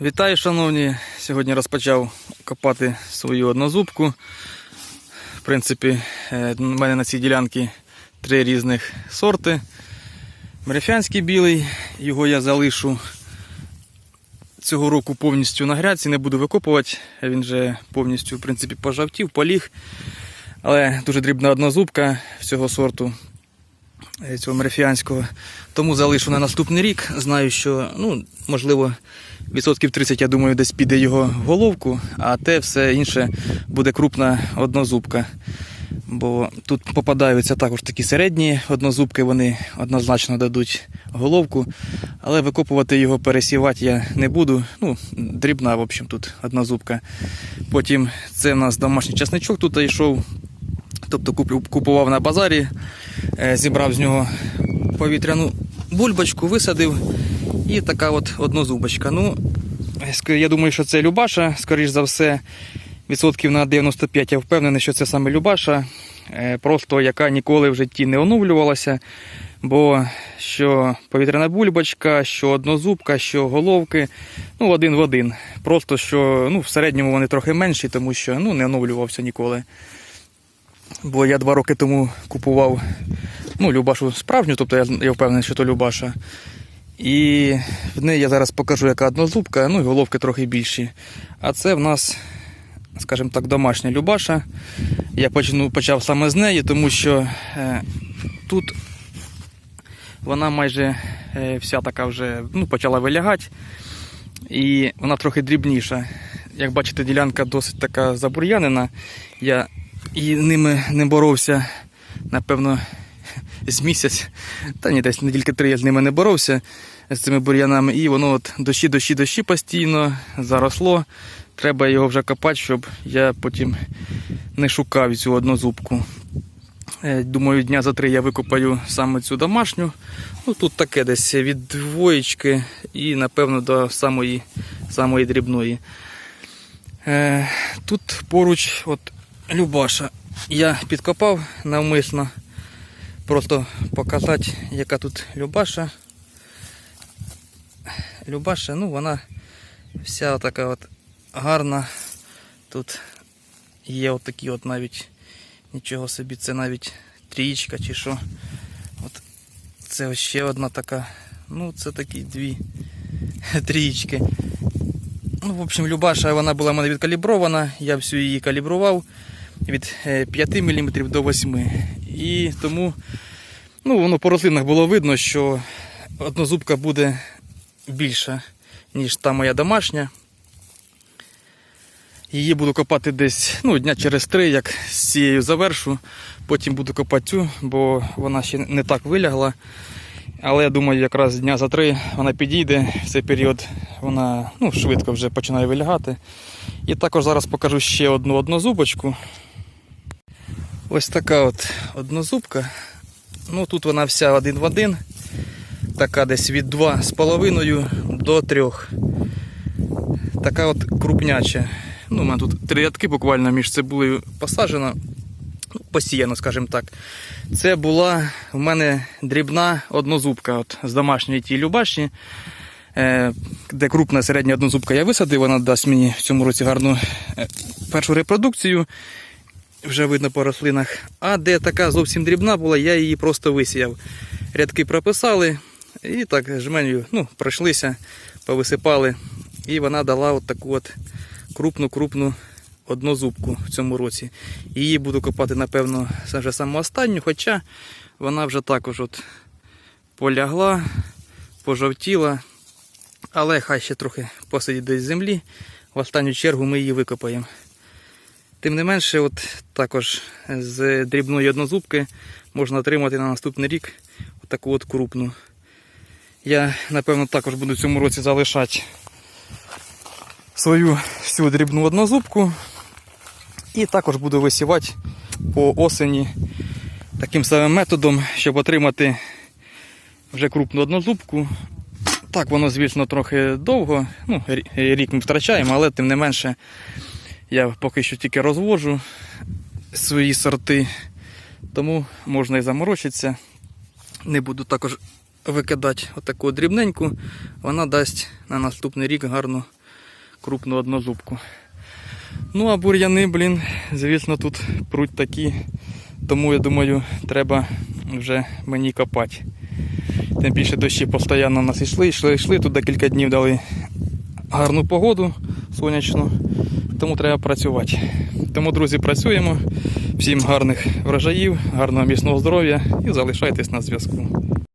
Вітаю, шановні! Сьогодні розпочав копати свою однозубку. В принципі, е, в мене на цій ділянці три різних сорти. Мерефянський білий, його я залишу цього року повністю на грядці, не буду викопувати. Він вже повністю в принципі, пожавтів, поліг. Але дуже дрібна однозубка цього сорту, цього мерефіанського. Тому залишу на наступний рік. Знаю, що ну, можливо відсотків 30, я думаю, десь піде його головку, а те все інше буде крупна однозубка. Бо тут попадаються також такі середні однозубки, вони однозначно дадуть головку. Але викопувати його, пересівати я не буду. Ну, дрібна, в общем, тут однозубка. Потім це в нас домашній часничок тут йшов. Тобто купував на базарі, е, зібрав з нього повітряну бульбочку, висадив. І така от однозубочка. Ну, я думаю, що це Любаша, скоріш за все, відсотків на 95 я впевнений, що це саме Любаша, е, просто яка ніколи в житті не оновлювалася. Бо що повітряна бульбочка, що однозубка, що головки, ну, один в один. Просто що ну, в середньому вони трохи менші, тому що ну, не оновлювався ніколи. Бо я два роки тому купував ну, Любашу справжню, тобто я, я впевнений, що то Любаша. І в неї я зараз покажу, яка однозубка, ну і головки трохи більші. А це в нас, скажімо так, домашня Любаша. Я почну, почав саме з неї, тому що е, тут вона майже е, вся така вже ну, почала вилягати. І вона трохи дрібніша. Як бачите, ділянка досить така забур'янена. Я і ними не боровся, напевно, з місяць. Та ні, десь недільки три я з ними не боровся з цими бур'янами. І воно от дощі, дощі, дощі постійно заросло. Треба його вже копати, щоб я потім не шукав цю однозубку. Е, Думаю, дня за три я викопаю саме цю домашню. Ну тут таке десь від двоєчки і, напевно, до самої, самої дрібної. Е, Тут поруч от Любаша. Я підкопав навмисно. Просто показати, яка тут Любаша. Любаша, ну вона вся така от гарна. Тут є от такі от навіть нічого собі, це навіть трієчка чи що. От це ще одна така. Ну, це такі дві трієчки. Ну, в общем, Любаша вона була в мене відкалібрована, я всю її калібрував від е, 5 мм до 8 І тому ну, воно по рослинах було видно, що однозубка буде більша, ніж та моя домашня. Її буду копати десь ну, дня через три, як з цією завершу. Потім буду копати цю, бо вона ще не так вилягла. Але я думаю, якраз дня за три вона підійде. В цей період вона ну, швидко вже починає вилягати. І також зараз покажу ще одну однозубочку. Ось така от однозубка. Ну тут вона вся один в один. Така десь від 2,5 до 3. Така от крупняча. Ну, у мене тут три рядки буквально між цибулею посаджено. Ну, посіяно, скажімо так. Це була в мене дрібна однозубка от, з домашньої тієї любашні. Е, де крупна середня однозубка я висадив, вона дасть мені в цьому році гарну е, першу репродукцію. Вже видно по рослинах. А де така зовсім дрібна була, я її просто висіяв. Рядки прописали і так жменю ну, пройшлися, повисипали. І вона дала от таку от крупну-крупну однозубку в цьому році. Її буду копати, напевно, вже саму останню, хоча вона вже також от полягла, пожовтіла. Але хай ще трохи посидить десь землі. В останню чергу ми її викопаємо. Тим не менше, от також з дрібної однозубки можна отримати на наступний рік таку от крупну. Я, напевно, також буду в цьому році залишати свою всю дрібну однозубку. І також буду висівати по осені таким самим методом, щоб отримати вже крупну однозубку. Так, воно, звісно, трохи довго. Ну, рік ми втрачаємо, але тим не менше я поки що тільки розвожу свої сорти. Тому можна і заморочитися. Не буду також викидати отаку дрібненьку. Вона дасть на наступний рік гарну крупну однозубку. Ну а бур'яни, блін, звісно, тут пруть такі. Тому я думаю, треба вже мені копати. Тим більше дощі постійно нас йшли, йшли, йшли. Тут декілька днів дали гарну погоду сонячну. Тому треба працювати. Тому, друзі, працюємо. Всім гарних врожаїв, гарного міцного здоров'я і залишайтесь на зв'язку.